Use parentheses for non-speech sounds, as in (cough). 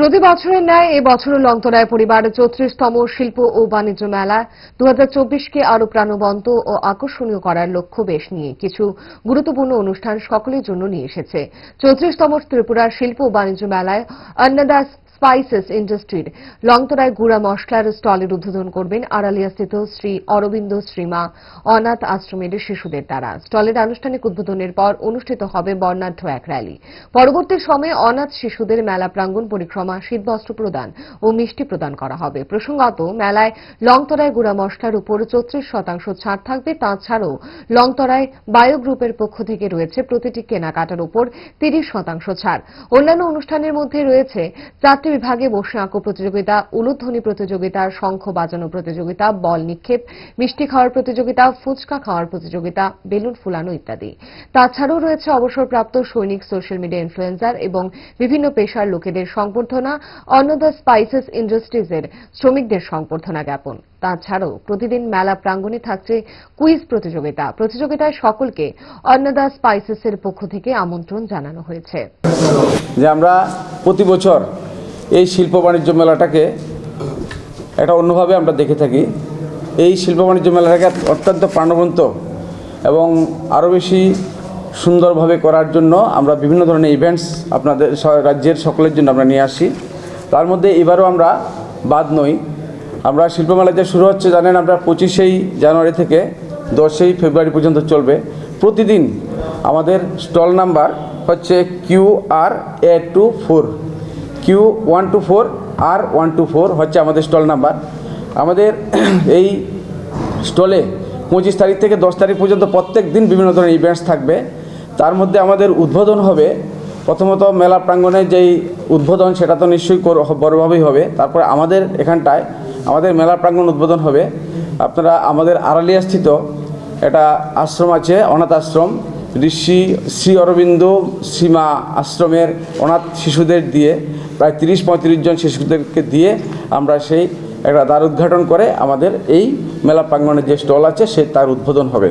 প্রতি বছরের ন্যায় এবছরও বছরও লংতরায় পরিবার চৌত্রিশতম শিল্প ও বাণিজ্য মেলা দুই হাজার চব্বিশ কে আরও প্রাণবন্ত ও আকর্ষণীয় করার লক্ষ্য বেশ নিয়ে কিছু গুরুত্বপূর্ণ অনুষ্ঠান সকলের জন্য নিয়ে এসেছে। চৌত্রিশতম ত্রিপুরা শিল্প ও বাণিজ্য মেলায় অন্নদাস স্পাইসেস ইন্ডাস্ট্রির লংতরায় গুড়া মশলার স্টলের উদ্বোধন করবেন আড়ালিয়াস্থিত শ্রী অরবিন্দ শ্রীমা অনাথ আশ্রমের শিশুদের দ্বারা। স্টলের আনুষ্ঠানিক উদ্বোধনের পর অনুষ্ঠিত হবে বর্ণাঢ্য এক র্যালি। পরবর্তী সময়ে অনাথ শিশুদের মেলা প্রাঙ্গণ পরিক্রমা, শীতবস্ত্র প্রদান ও মিষ্টি প্রদান করা হবে। প্রসঙ্গত, মেলায় লংতরায় গুড়া মশলার উপর চৌত্রিশ শতাংশ ছাড় থাকবে। তাছাড়াও লংতরায় বায়ো গ্রুপের পক্ষ থেকে রয়েছে প্রতিটি কেনাকাটার উপর তিরিশ শতাংশ ছাড়। অন্যান্য অনুষ্ঠানের মধ্যে রয়েছে চারটি বিভাগে বসে আঁকো প্রতিযোগিতা, উলুধ্বনি প্রতিযোগিতা, শঙ্খ বাজানো প্রতিযোগিতা, বল নিক্ষেপ, মিষ্টি খাওয়ার প্রতিযোগিতা, ফুচকা খাওয়ার প্রতিযোগিতা, বেলুন ফুলানো ইত্যাদি। তাছাড়াও রয়েছে অবসরপ্রাপ্ত সৈনিক সোশ্যাল মিডিয়া ইনফ্লুয়েন্সার এবং বিভিন্ন পেশার লোকেদের সংবর্ধনা অন্য দ্য স্পাইসেস ইন্ডাস্ট্রিজের শ্রমিকদের সংবর্ধনা জ্ঞাপন। তাছাড়াও প্রতিদিন মেলা প্রাঙ্গণে থাকছে কুইজ প্রতিযোগিতা। প্রতিযোগিতায় সকলকে অন্নদা স্পাইসেসের পক্ষ থেকে আমন্ত্রণ জানানো হয়েছে। যে আমরা প্রতি বছর এই শিল্প বাণিজ্য মেলাটাকে একটা অন্যভাবে আমরা দেখে থাকি। এই শিল্প বাণিজ্য মেলাটাকে অত্যন্ত প্রাণবন্ত এবং আরও বেশি সুন্দরভাবে করার জন্য আমরা বিভিন্ন ধরনের ইভেন্টস আপনাদের রাজ্যের সকলের জন্য আমরা নিয়ে আসি। তার মধ্যে এবারও আমরা বাদ নই। আমরা শিল্পমেলা যে শুরু হচ্ছে, জানেন আমরা পঁচিশেই জানুয়ারি থেকে দশই ফেব্রুয়ারি পর্যন্ত চলবে। প্রতিদিন আমাদের স্টল নাম্বার হচ্ছে Q R A two four Q one two four R one two four হচ্ছে আমাদের স্টল নাম্বার আমাদের (clears throat) এই স্টলে পঁচিশ তারিখ থেকে দশ তারিখ পর্যন্ত প্রত্যেক দিন বিভিন্ন ধরনের ইভেন্টস থাকবে। তার মধ্যে আমাদের উদ্বোধন হবে। প্রথমত মেলা প্রাঙ্গণে যেই উদ্বোধন, সেটা তো নিশ্চয়ই বড়ভাবেই হবে। তারপরে আমাদের এখানটায় আমাদের মেলা প্রাঙ্গণ উদ্বোধন হবে। আপনারা আমাদের আড়ালিয়াস্থিত একটা আশ্রম আছে, অনাথ আশ্রম। ঋষি শ্রী অরবিন্দ সীমা আশ্রমের অনাথ শিশুদের দিয়ে, প্রায় তিরিশ পঁয়ত্রিশ জন শিশুদেরকে দিয়ে আমরা সেই একটা দ্বার উদ্ঘাটন করে আমাদের এই মেলা প্রাঙ্গণের যে স্টল আছে সে তার উদ্বোধন হবে।